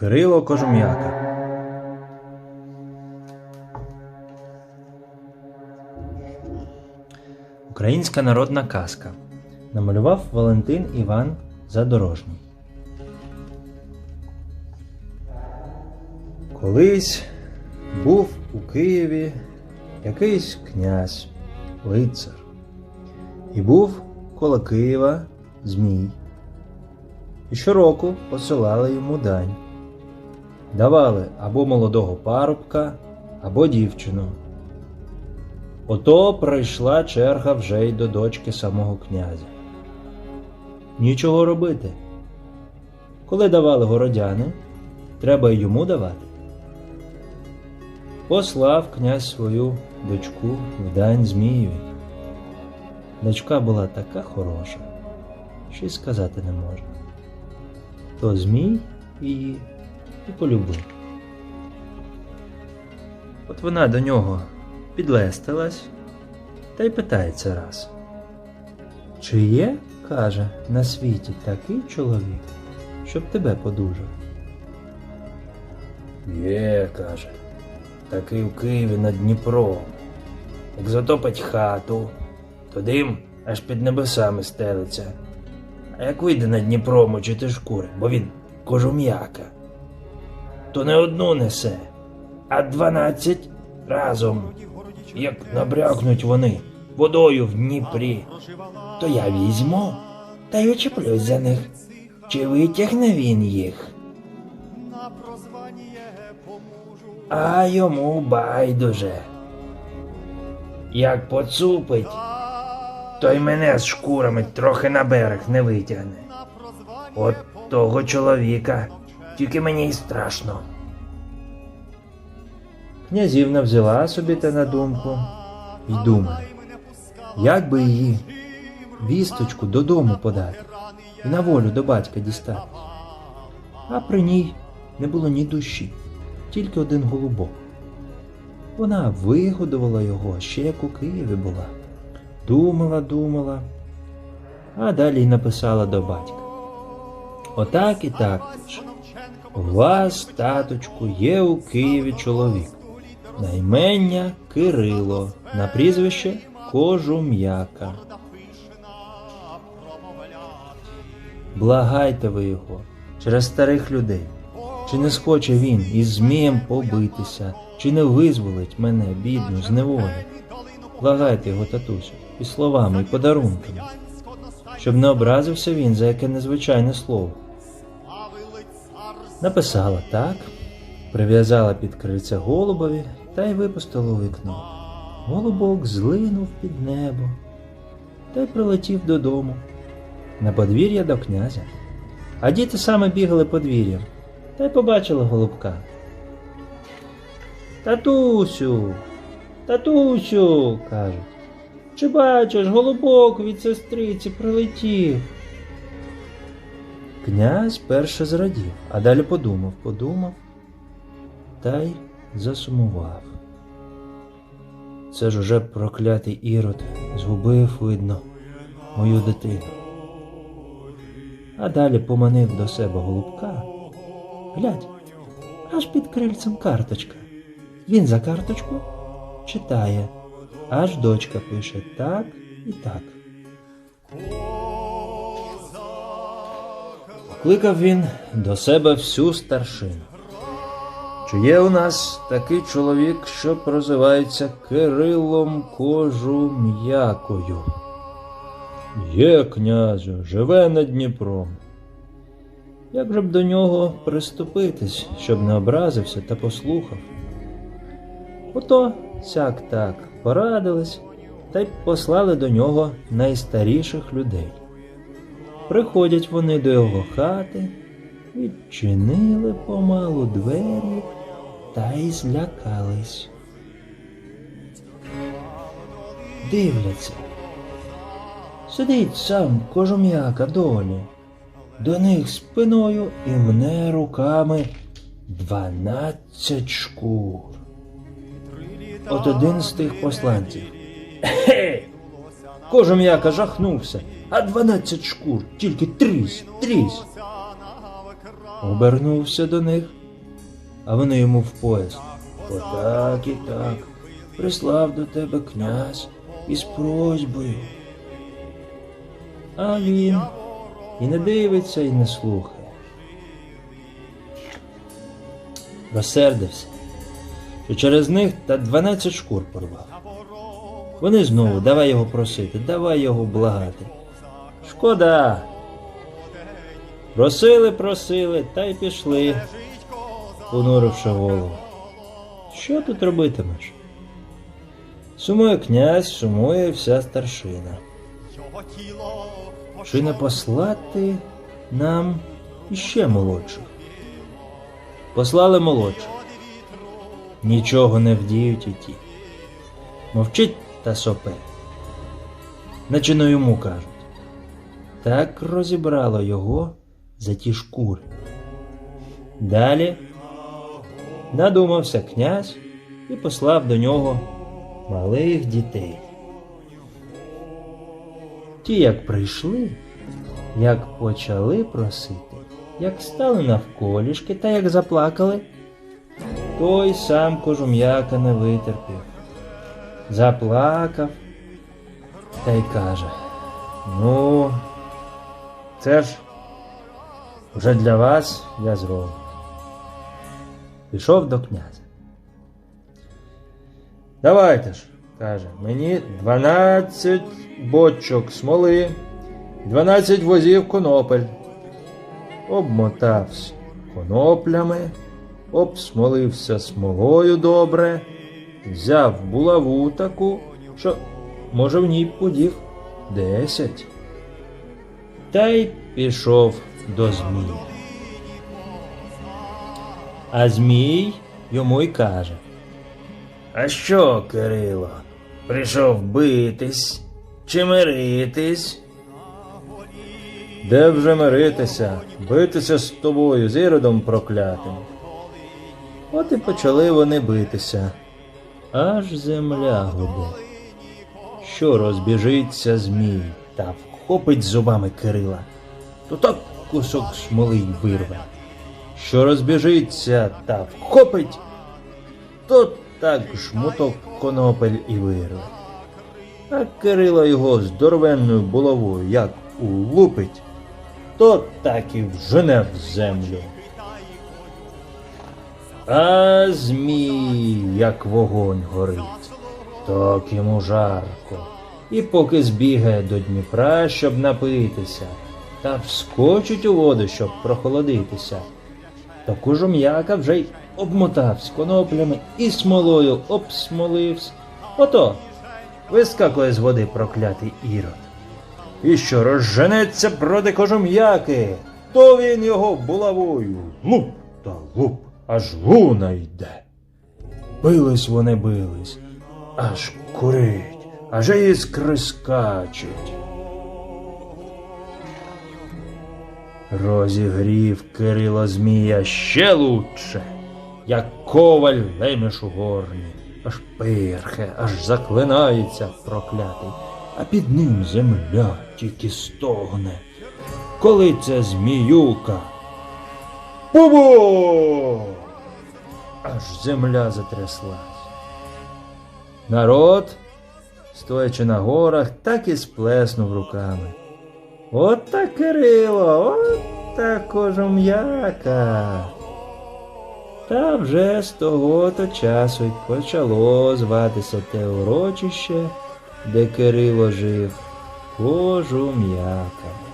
Кирило Кожум'яка. Українська народна казка. Намалював Валентин Іван Задорожній. Колись був у Києві якийсь князь, лицар. І був коло Києва Змій. І щороку посилали йому дань. Давали або молодого парубка, або дівчину. Ото прийшла черга вже й до дочки самого князя. Нічого робити. Коли давали городяни, треба й йому давати. Послав князь свою дочку в дань Змієві. Дочка була така хороша, що й сказати не можна. То Змій її і полюбив. От вона до нього підлестилась та й питається раз. Чи є, каже, на світі такий чоловік, щоб тебе подужав? Є, каже, такий у Києві над Дніпром. Як затопить хату, то дим аж під небесами стелиться. А як вийде на Дніпро мочити шкури, бо він кожум'яка, то не одну несе, а дванадцять разом. Як набрякнуть вони водою в Дніпрі, то я візьму та й очеплюсь за них. Чи витягне він їх? А йому байдуже. Як поцупить, то й мене з шкурами трохи на берег не витягне. От того чоловіка, тільки мені й страшно. Князівна взяла собі те на думку і думає, як би її вісточку додому подати і на волю до батька дістати. А при ній не було ні душі, тільки один голубок. Вона вигодувала його ще як у Києві була. Думала, думала, а далі й написала до батька. Отак і так. У вас, таточку, є у Києві чоловік. На імення Кирило, на прізвище Кожум'яка. Благайте ви його через старих людей. Чи не схоче він із Змієм побитися, чи не визволить мене, бідну, з неволі? Благайте його, татусю, і словами, і подарунками, щоб не образився він за яке незвичайне слово. Написала так, прив'язала під крильце голубові та й випустила у вікно. Голубок злинув під небо та й прилетів додому на подвір'я до князя. А діти саме бігали подвір'ям та й побачили голубка. Татусю, татусю, кажуть. Чи бачиш, голубок від сестриці прилетів? Князь перше зрадів, а далі подумав, подумав та й засумував. Це ж уже проклятий ірод згубив, видно, мою дитину. А далі поманив до себе голубка. Глядь, аж під крильцем карточка. Він за карточку читає, аж дочка пише так і так. Покликав він до себе всю старшину. Чи є у нас такий чоловік, що прозивається Кирилом Кожум'якою? Є, князю, живе над Дніпром. Як же б до нього приступитись, щоб не образився та послухав? Ото сяк так порадились та й послали до нього найстаріших людей. Приходять вони до його хати, відчинили помалу двері та й злякались. Дивляться. Сидить сам кожум'яка долі. До них спиною і мне руками дванадцять шкур. От один з тих посланців. Кожум'яка жахнувся, а дванадцять шкур, тільки трісь, трісь. обернувся до них, а вони йому в пояс. Отак і так. Прислав до тебе князь із просьбою. А він і не дивиться, і не слухає. Розсердився, що через них та 12 шкур порвав. Вони знову давай його просити, давай його благати. Шкода. Просили, просили, та й пішли, понуривши голову. Що тут робитимеш? Сумує князь, сумує вся старшина. Чи не послати нам іще молодших? Послали молодших. Нічого не вдіють і ті. Мовчить та сопе. Наче на йому кажуть. Так розібрало його за ті шкури. Далі надумався князь і послав до нього малих дітей. Ті, як прийшли, як почали просити, як стали навколішки та як заплакали, той сам кожум'яка не витерпів. Заплакав та й каже: Ну, це ж вже для вас я зроблю. Пішов до князя. Давайте ж, каже, мені 12 бочок смоли, 12 возів конопель. Обмотався коноплями, обсмолився смолою добре, взяв булаву таку, що, може, в ній подів десять. Та й пішов до Змія. А Змій йому й каже. А що, Кирило, прийшов битись чи миритись? Де вже миритися, битися з тобою, з іродом проклятим. От і почали вони битися, аж земля гуде. Що розбіжиться змій та вхопить зубами Кирила, то так кусок смоли й вирве. Що розбіжиться та вхопить, то так жмуток конопель і вирве. А Кирило його здоровенною булавою як улупить, то так і вжене в землю. А змій, як вогонь горить, так йому жарко. І поки збігає до Дніпра, щоб напитися, та вскочить у воду, щоб прохолодитися, то кужум'яка вже й обмотавсь коноплями і смолою обсмоливсь. Ото вискакує з води проклятий ірод. І що розженеться проти кожум'яки, то він його булавою луп та луп, аж луна йде. Бились вони бились, аж курить, аж іскри скачуть. Розігрів Кирило Змія ще лучше, як коваль лемеш у горні, аж пирхе, аж заклинається проклятий, а під ним земля тільки стогне. Коли це зміюка. Бубо! Аж земля затряслась. Народ, стоячи на горах, так і сплеснув руками. От та Кирило, от та кожум'яка. Та вже з того то часу й почало зватися те урочище, де Кирило жив, кожум'яка.